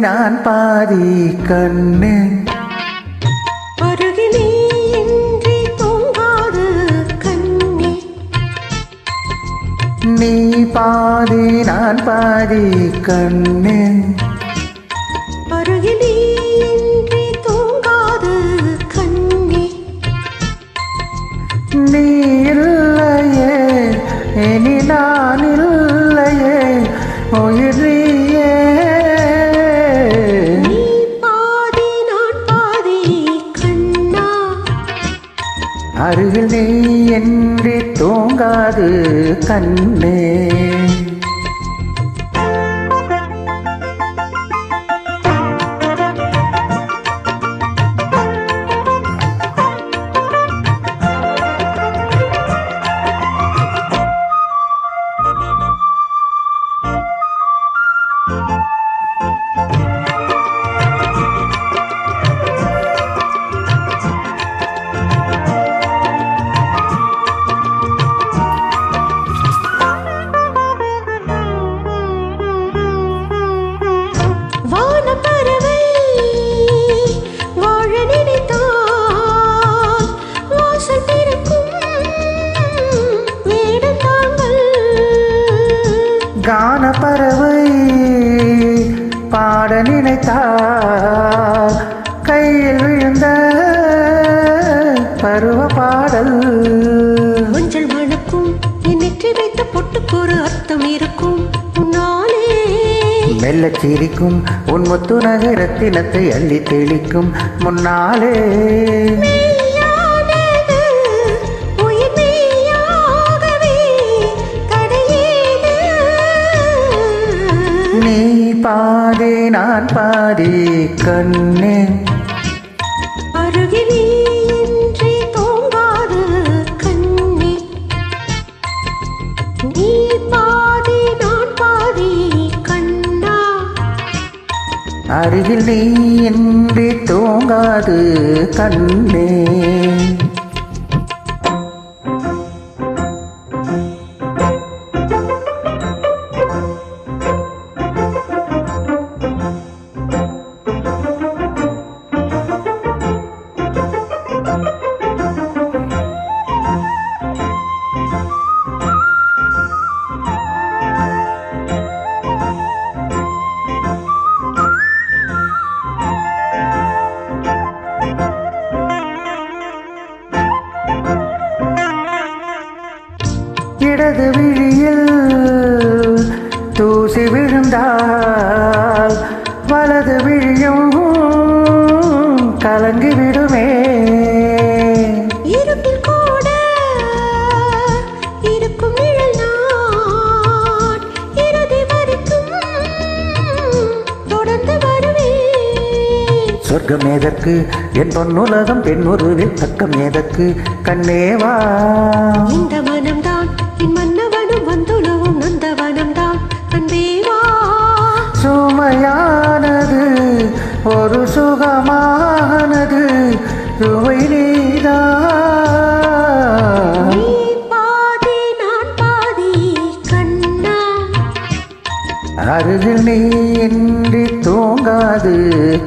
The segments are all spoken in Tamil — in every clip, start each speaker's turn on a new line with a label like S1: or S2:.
S1: நான் பாதி
S2: இன்றி தூங்காது கண்ணே.
S1: நீ பாதி நான் பாதி கண்ணு. நீ இல்லையே இனி நான் இல்லையே அருகில் நீ என்று தூங்காது கண்ணே. கான பறவை பாட நினைத்தார். கையில் விழுந்த பருவ பாடல்.
S2: மஞ்சள் மணக்கும் நெற்றி வைத்த பொட்டுக்கு ஒரு அர்த்தம் இருக்கும்.
S1: மெல்லச் சிரிக்கும் உன் முத்து நகரத்தினத்தை அள்ளி தெளிக்கும் முன்னாலே. நான் பாதி கண்ணே.
S2: அருகிலே இன்றி தூங்காது கண்ணே. நீ
S1: இன்றி தூங்காது கண்ணே. இடது விழியில் தூசி விழுந்தால் வலது விழியும் கலங்கி விடுமே. சொர்க்கம் எதற்கு என் பொன்னுலகம் பெண் ஒருவில் பக்கம் எதற்கு கண்ணேவா
S2: இந்த மனம்தான் என் மன்னவனும் வந்துலவும் நந்தவனம்தான். அன்பேவா
S1: சுமையானது ஒரு சுகமானது சுவை நீதான்
S2: நீ பாதி நான் பாதி கண்ணா.
S1: அருகில் நீ இன்றி தூங்காது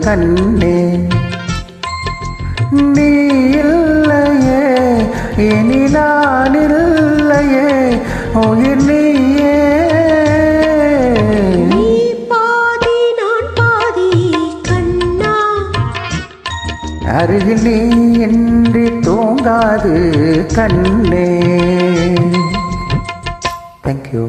S1: கண்ணே. நீ இல்லையே இனி நான் இல்லையே உயிர் நீயே.
S2: நீ பாதி நான் பாதி கண்ணா.
S1: அருகில் நீ இன்றி தூங்காது கண்ணே. தேங்க்யூ